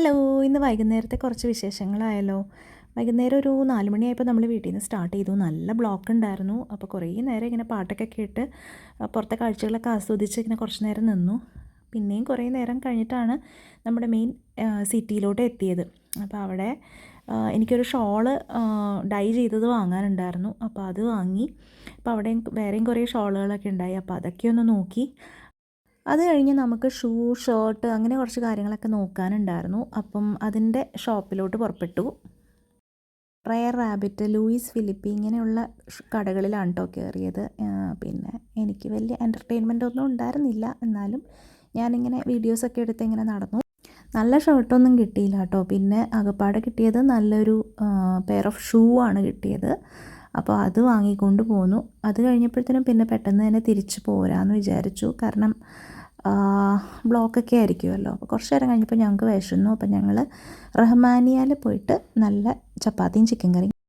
Hello ഇന്ന് വൈകുന്നേരത്തെ കുറച്ച് വിശേഷങ്ങളായല്ലോ. വൈകുന്നേരം ഒരു നാല് മണിയായപ്പോൾ നമ്മൾ വീട്ടിൽ നിന്ന് സ്റ്റാർട്ട് ചെയ്തു. നല്ല ബ്ലോക്ക് ഉണ്ടായിരുന്നു. അപ്പോൾ കുറേ നേരം ഇങ്ങനെ പാട്ടൊക്കെ കേട്ട് പുറത്തെ കാഴ്ചകളൊക്കെ ആസ്വദിച്ച് ഇങ്ങനെ കുറച്ച് നേരം നിന്നു. പിന്നെയും കുറേ നേരം കഴിഞ്ഞിട്ടാണ് നമ്മുടെ മെയിൻ സിറ്റിയിലോട്ട് എത്തിയത്. അപ്പോൾ അവിടെ എനിക്കൊരു ഷോൾ ഡൈ ചെയ്തത് വാങ്ങാനുണ്ടായിരുന്നു. അപ്പോൾ അത് വാങ്ങി അപ്പോൾ അവിടെ വേറെയും കുറേ ഷോളുകളൊക്കെ ഉണ്ടായി. അപ്പോൾ അതൊക്കെ ഒന്ന് നോക്കി. അത് കഴിഞ്ഞ് നമുക്ക് ഷൂ ഷർട്ട് അങ്ങനെ കുറച്ച് കാര്യങ്ങളൊക്കെ നോക്കാനുണ്ടായിരുന്നു. അപ്പം അതിന്റെ ഷോപ്പിലോട്ട് പുറപ്പെട്ടു. റയർ റാബിറ്റ് ലൂയിസ് ഫിലിപ്പി ഇങ്ങനെയുള്ള കടകളിലാണ് കേട്ടോ കയറിയത്. പിന്നെ എനിക്ക് വലിയ എന്റർടൈൻമെന്റ് ഒന്നും ഉണ്ടായിരുന്നില്ല. എന്നാലും ഞാനിങ്ങനെ വീഡിയോസൊക്കെ എടുത്ത് ഇങ്ങനെ നടന്നു. നല്ല ഷർട്ടൊന്നും കിട്ടിയില്ല കേട്ടോ. പിന്നെ അകപ്പാടെ കിട്ടിയത് നല്ലൊരു പെയർ ഓഫ് ഷൂ ആണ് കിട്ടിയത്. അപ്പോൾ അത് വാങ്ങിക്കൊണ്ട് പോന്നു. അത് കഴിഞ്ഞപ്പോഴത്തേനും പിന്നെ പെട്ടെന്ന് തന്നെ തിരിച്ച് പോരാന്ന് വിചാരിച്ചു. കാരണം ബ്ലോക്കൊക്കെ ആയിരിക്കുമല്ലോ. അപ്പോൾ കുറച്ച് നേരം കഴിഞ്ഞപ്പോൾ ഞങ്ങൾക്ക് വിശന്നു. അപ്പോൾ ഞങ്ങൾ റഹ്മാനിയയിൽ പോയിട്ട് നല്ല ചപ്പാത്തിയും ചിക്കൻ കറിയും